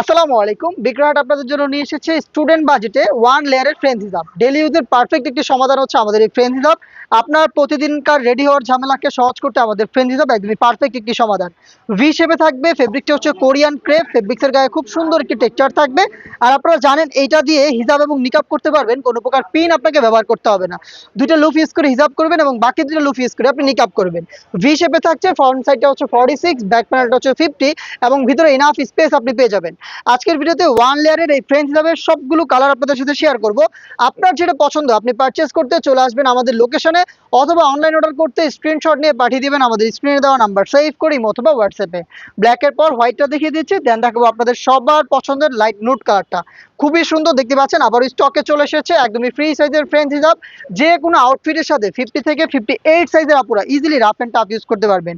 আসসালামু আলাইকুম। বিক্রয়হাট আপনাদের জন্য নিয়ে এসেছে স্টুডেন্ট বাজেটে ওয়ান লেয়ারের ফ্রেন্ড হিসাব ডেলি ইউজের পারফেক্ট একটি সমাধান হচ্ছে আমাদের এই ফ্রেন্ড হিসাব আপনার প্রতিদিনকার রেডি হওয়ার ঝামেলাকে সহজ করতে আমাদের ফ্রেন্ড হিসাব একদমই পারফেক্ট একটি সমাধান। ভি শেপে থাকবে ফেব্রিকটা হচ্ছে কোরিয়ান ক্রেপ ফেব্রিক্সের গায়ে খুব সুন্দর একটি টেক্সচার থাকবে। আর আপনারা জানেন, এইটা দিয়ে হিজাব এবং নিকাপ করতে পারবেন, কোনো প্রকার পিন আপনাকে ব্যবহার করতে হবে না। দুটো লুফ ইউজ করে হিজাব করবেন এবং বাকি দুটো লুফ ইউজ করে আপনি নিকাপ করবেন। ভি শেপে থাকছে ফ্রন্ট সাইডটা হচ্ছে ফর্টি সিক্স ব্যাক প্যানেলটা হচ্ছে ফিফটি এবং ভিতরে ইনাফ স্পেস আপনি পেয়ে যাবেন। আজকের ভিডিওতে ওয়ান লেয়ারের এই ফ্রেঞ্চ লাভের সবগুলো কালার আপনাদের সাথে শেয়ার করব। আপনার যেটা পছন্দ, আপনি পারচেস করতে চলে আসবেন আমাদের লোকেশনে অথবা অনলাইন অর্ডার করতে স্ক্রিনশট নিয়ে পাঠিয়ে দিবেন আমাদের স্ক্রিনে দেওয়া নাম্বার সেভ করি অথবা হোয়াটসঅ্যাপে ব্ল্যাকের পর হোয়াইটটা দেখিয়ে দিচ্ছি দেন দেখাবো আপনাদের সবার পছন্দের লাইট নুট কালারটা খুবই সুন্দর দেখতে পাচ্ছেন আবার স্টকে চলে এসেছে, একদমই ফ্রি সাইজের ফ্রেন্ড হিসাব, যে কোনো আউটফিটের সাথে ফিফটি থেকে ফিফটি এইট সাইজের আপুরা easily rough and tough use করতে পারবেন।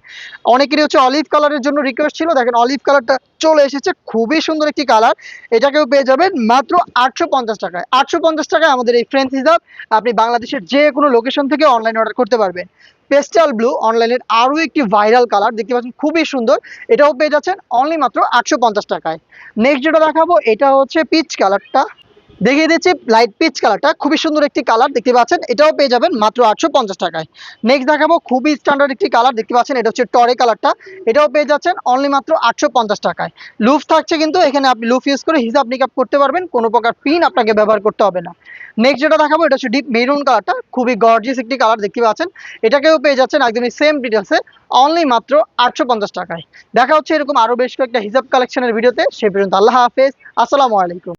অনেকেরই হচ্ছে অলিভ কালারের জন্য রিকোয়েস্ট ছিল, দেখেন অলিভ কালারটা চলে এসেছে, খুবই সুন্দর একটি কালার এটাকেও পেয়ে যাবেন মাত্র আটশো পঞ্চাশ টাকায়। আটশো পঞ্চাশ টাকায় আমাদের এই ফ্রেন্ড হিসাব, আপনি বাংলাদেশের যে কোনো লোকেশন থেকে অনলাইন অর্ডার করতে পারবেন। পেস্টাল ব্লু অনলাইনের আরও একটি ভাইরাল কালার, দেখতে পাচ্ছেন খুবই সুন্দর। এটাও পেয়ে যাচ্ছেন অনলি মাত্র আটশো পঞ্চাশ টাকায়। নেক্সট যেটা দেখাবো, এটা হচ্ছে পিচ কালারটা দেখিয়ে দিচ্ছি লাইট পিচ কালারটা খুবই সুন্দর একটি কালার দেখতে পাচ্ছেন? এটাও পেয়ে যাবেন মাত্র আটশো পঞ্চাশ টাকায়। নেক্সট দেখাবো খুবই স্ট্যান্ডার্ড একটি কালার দেখতে পাচ্ছেন? এটা হচ্ছে টরে কালারটা এটাও পেয়ে যাচ্ছেন অনলি মাত্র আটশো পঞ্চাশ টাকায়। লুফ থাকছে কিন্তু, এখানে আপনি লুফ ইউজ করে হিসাব নিকাপ করতে পারবেন। কোনো প্রকার পিন আপনাকে ব্যবহার করতে হবে না। নেক্সট যেটা দেখাবো, এটা হচ্ছে ডিপ মেরুন কালারটা খুবই গর্জিয়াস একটি কালার দেখতে পাচ্ছেন? এটাকেও পেয়ে যাচ্ছেন একদমই সেম ডিটেলসে অনলি মাত্র আটশো পঞ্চাশ টাকায়। দেখা হচ্ছে এরকম আরও বেশ কয়েকটা হিসাব কালেকশনের ভিডিওতে সে পর্যন্ত আল্লাহ হাফেজ। আসসালামু আলাইকুম।